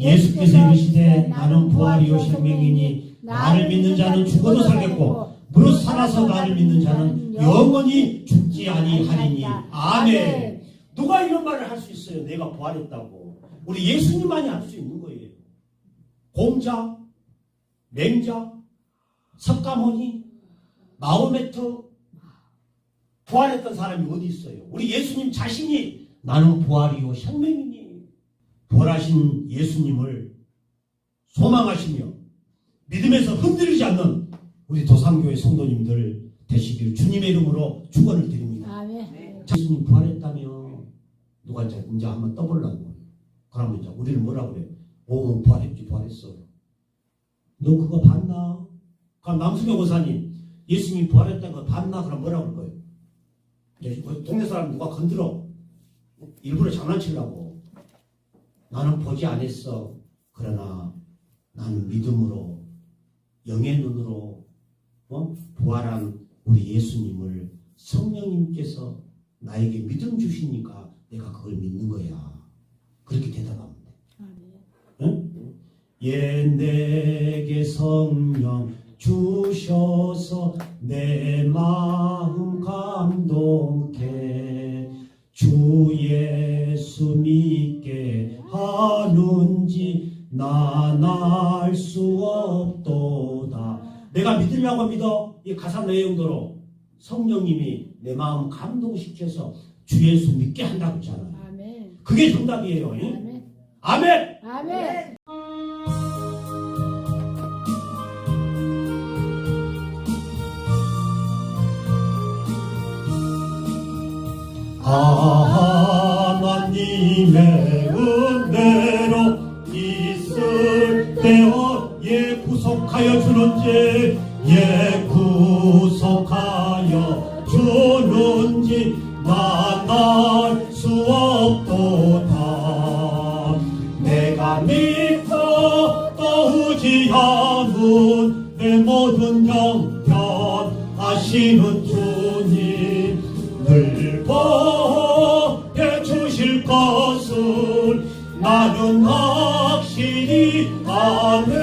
예수께서 이르시되 나는 부활이요 생명이니 나를 믿는 자는 죽어도 살겠고 무릇 살아서 나를 믿는 자는 영원히 죽지 아니하리니 아멘. 누가 이런 말을 할 수 있어요? 내가 부활했다고. 우리 예수님만이 할 수 있는 거예요. 공자, 맹자, 석가모니, 마호메트 부활했던 사람이 어디 있어요? 우리 예수님 자신이 나는 부활이요 생명이니 부활하신 예수님을 소망하시며 믿음에서 흔들리지 않는 우리 도상교회 성도님들 되시기를 주님의 이름으로 축원을 드립니다. 예수님 부활했다며 누가 이제 이제 한번 떠보려고 그러면 이제 우리를 뭐라 그래? 오 부활했지 부활했어. 너 그거 봤나? 그럼 남수경 고사님 예수님 부활했다는 거 봤나? 그럼 뭐라 그럴 거예요? 동네 사람 누가 건드려 일부러 장난치려고 나는 보지 않았어. 그러나 나는 믿음으로 영의 눈으로 어? 부활한 우리 예수님을 성령님께서 나에게 믿음 주시니까 내가 그걸 믿는 거야. 그렇게 대답하면 돼. 아멘. 옛 내게 성령 주셔서 내 마음 감동해 내가 믿으려고 믿어 이 가사 내용대로 성령님이 내 마음 감동시켜서 주 예수 믿게 한다고 했잖아요 아멘. 그게 정답이에요 응? 아멘. 아멘 아멘. 하나님의 은혜로 있을 때어 예 구속하여 주는지 예 구속하여 주는지 나날수 없도다. 내가 믿고 또 의지하는 내 모든 형편 하시는 주님 늘 보해 주실 것을 나는 확실히 아네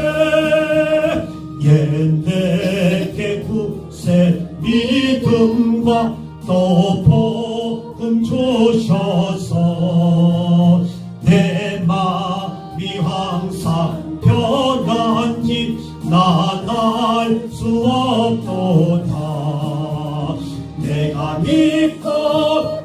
변한지 난알수 없도다. 내가 믿고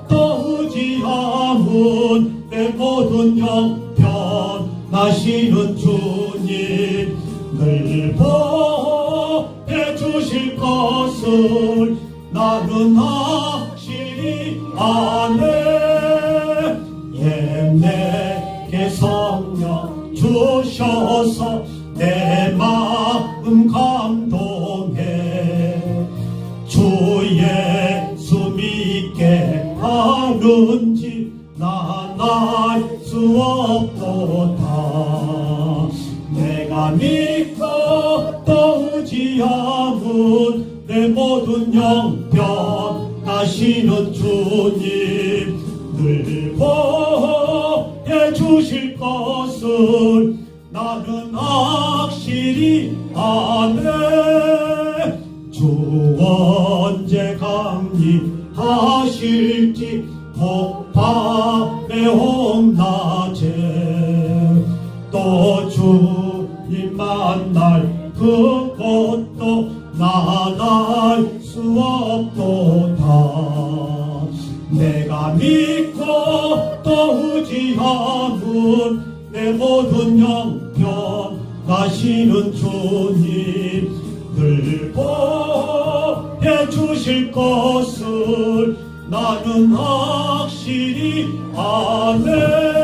또 의지함은 내 모든 형편 나시는 주님 늘 보해 주실 것을 나는 확실히 아네. 옛내게 성령 주셔서 내 주 예수 믿게 하는지 난알수 없도다. 내가 믿고 또 의지함은 내 모든 형편 나시는 주님 늘 보해 주실 것을 나는 확실히 아네 목밤에 홍낮에 또 주님 만날 그것도 나날수 없도다. 내가 믿고 또 의지함은 내 모든 형편 가시는 주님 늘 보해 주실 것을 나는 확실히 아네